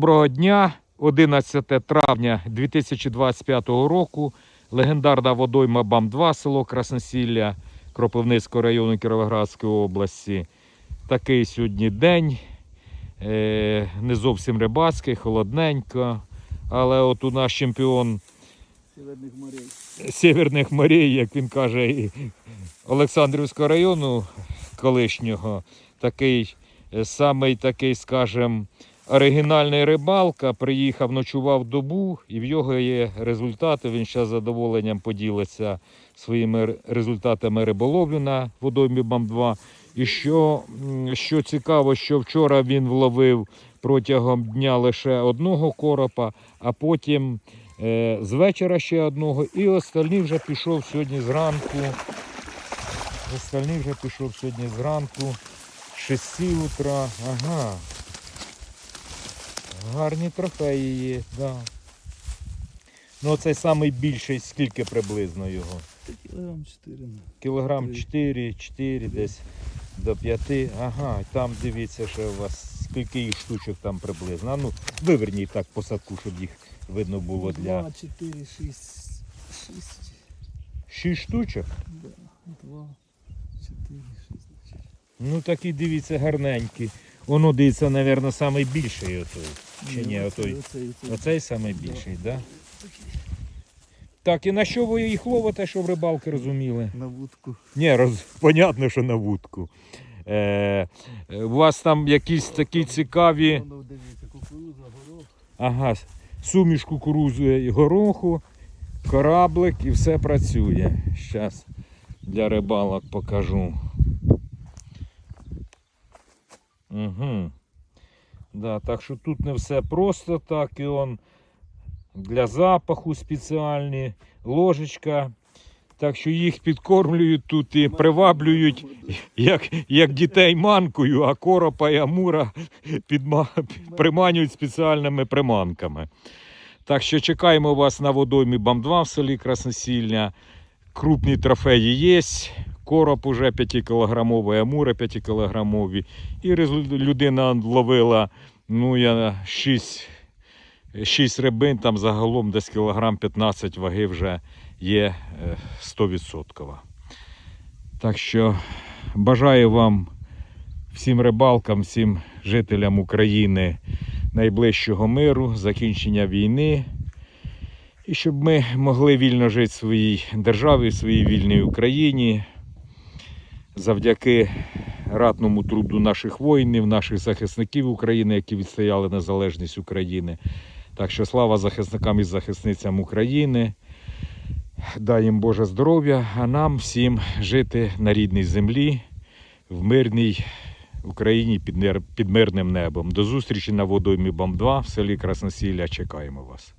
Доброго дня, 11 травня 2025 року. Легендарна водойма БАМ-2, село Красносілля Кропивницького району Кіровоградської області. Такий сьогодні день. Е, не зовсім рибацький, холодненько. Але от у наш чемпіон Северних морей. Северних морей, як він каже, і Олександрівського району колишнього, такий е, самий такий, скажем, оригінальний рибалка. Приїхав, ночував добу, і в його є результати. Він ще з задоволенням поділиться своїми результатами риболовлі на водоймі БАМ-2. І що, що цікаво, що вчора він вловив протягом дня лише одного коропа, а потім Е, з вечора ще одного, і остальний вже пішов сьогодні зранку. Остальний вже пішов сьогодні зранку. з 6 утра. Ага. Гарні трофеї є, да. Ну, цей самий більший, скільки приблизно його? Кілограм 4. Кілограм Три. 4, 4 десь до 5. Ага, там дивіться, що у вас скільки їх штучок там приблизно. А ну, виверніть так по садку, щоб їх видно було для 2, 4, 6, 6, 6 штучок. да, 2, 4, 6, значить. Ну такі дивіться гарненькі. Воно дивиться, мабуть, найбільший отой. Чи ні. Оцей, оцей. Оцей найбільший, так? Да? Так, і на що ви їх ловите, щоб рибалки розуміли? На вудку. Ні, роз... понятно, що на вудку. Е, е, у вас там якісь такі цікаві. Ага, суміш кукурузи і гороху, кораблик і все працює. Зараз для рибалок покажу. Угу. Да, так що тут не все просто так, і он для запаху спеціальні, ложечка. Так що їх підкормлюють тут і приваблюють як, як дітей манкою, а коропа і амура підма... приманюють спеціальними приманками. Так що чекаємо вас на водоймі БАМ-2 в селі Красносілля. Крупні трофеї є. Короб уже 5-кілограмовий, амури 5-кілограмові. І людина ловила ну, я 6, 6 рибин, там загалом десь кілограм 15 ваги вже є е, 100%. Так що бажаю вам всім рибалкам, всім жителям України найближчого миру, закінчення війни. І щоб ми могли вільно жити в своїй державі, в своїй вільній Україні. Завдяки ратному труду наших воїнів, наших захисників України, які відстояли незалежність України. Так що слава захисникам і захисницям України. Дай їм Боже здоров'я, а нам всім жити на рідній землі, в мирній Україні під, мирним небом. До зустрічі на водоймі БАМ-2 в селі Красносілля. Чекаємо вас.